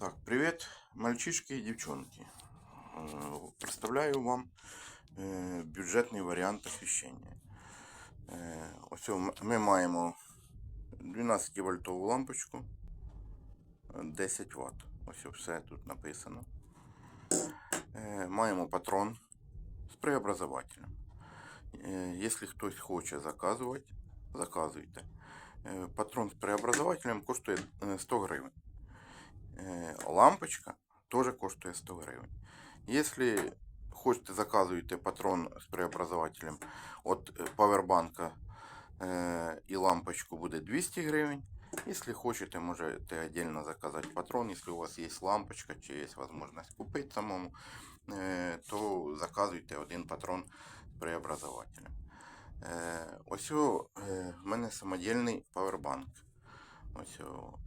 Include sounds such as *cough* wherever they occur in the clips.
Так, привет, мальчишки и девчонки. Э, Представляю вам е, бюджетний варіант освіщення. Ось ми маємо 12 вольтову лампочку, е, 10 Вт. Ось все тут написано. Маємо патрон з преобразователем. Якщо хтось хоче заказувати, заказуйте. Патрон з преобразователем коштує е, 100 гривень. Е, Лампочка теж коштує 100 гривень. Якщо хочете, заказуєте патрон з преобразователем от павербанка е, і лампочку буде 200 гривень. Якщо хочете, можете отдельно заказати патрон. Якщо у вас є лампочка чи є можливість купити самому, то заказуйте один патрон преобразователем. Ось е, мене самодільний павербанк. Ось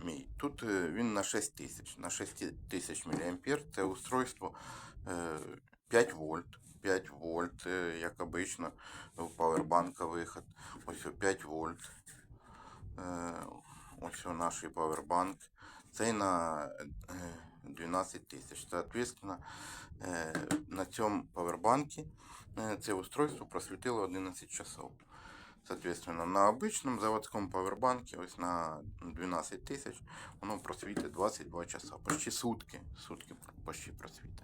мій. Тут е, він на 6 тисяч. На 6 тисяч мА. Це устройство е, 5 вольт. 5 вольт, е, як обично, у павербанка виход. Ось 5 вольт. Е, Ось наш павербанк. Цей на е, 12 тисяч. Соответственно, е, на цьому павербанку е, це устройство просвітило 11 часов. Соответственно, на обычном заводском павербанке, ось на 12 тысяч, воно просвітить 22 часа. Почти сутки. Сутки пр- почти просвітить.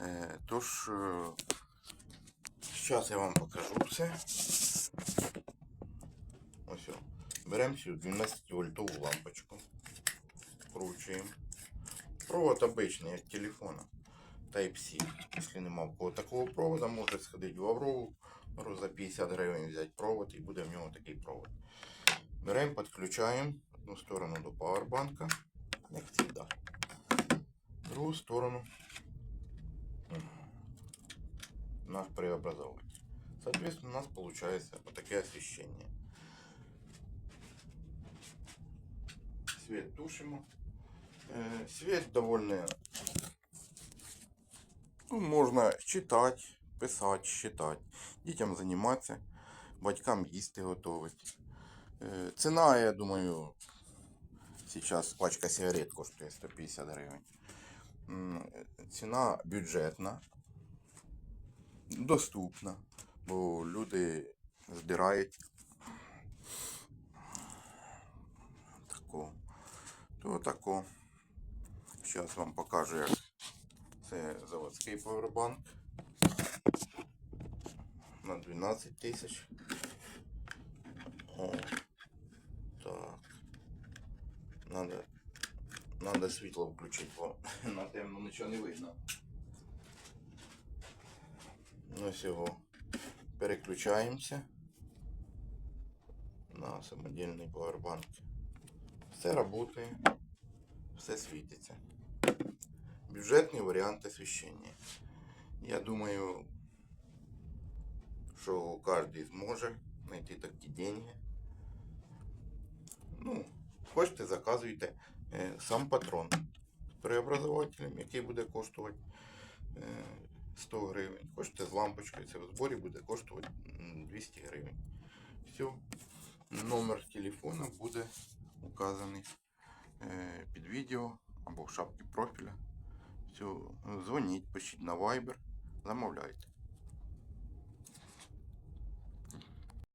Е, тож, е, зараз я вам покажу все. Ось. о. Беремо цю 12 вольтову лампочку. Вкручуємо. Провод обычный, як телефона. Type-C. Якщо нема в кого такого провода, може сходити в Аврову, Можу за 50 гривень взяти провод і буде в нього такий провод. Беремо, підключаємо одну сторону до павербанка, як завжди. Другу сторону наш преобразователь. Соответственно, у нас получается вот такое освещение. Свет тушимо. Э, Свет довольно ну, можна читати, Писати, читати, дітям займатися, батькам їсти готувати. Е, Ціна, я думаю, зараз пачка сигарет коштує 150 гривень. Ціна бюджетна, доступна, бо люди збирають тако, то тако. Зараз вам покажу, як це заводський павербанк на 12 тисяч. О, так. Надо, надо світло включити, бо *laughs* на темно нічого не видно. Ось його переключаємося на самодільний павербанк. Все працює, все світиться. Бюджетний варіант освіщення. Я думаю, що кожен зможе знайти такі деньги. Ну, хочете, заказуйте е, сам патрон з преобразователем, який буде коштувати е, 100 гривень. Хочете з лампочкою, це в зборі буде коштувати 200 гривень. Все. Номер телефона буде указаний е, під відео або в шапці профіля. Все, дзвоніть, пишіть на Viber, замовляйте.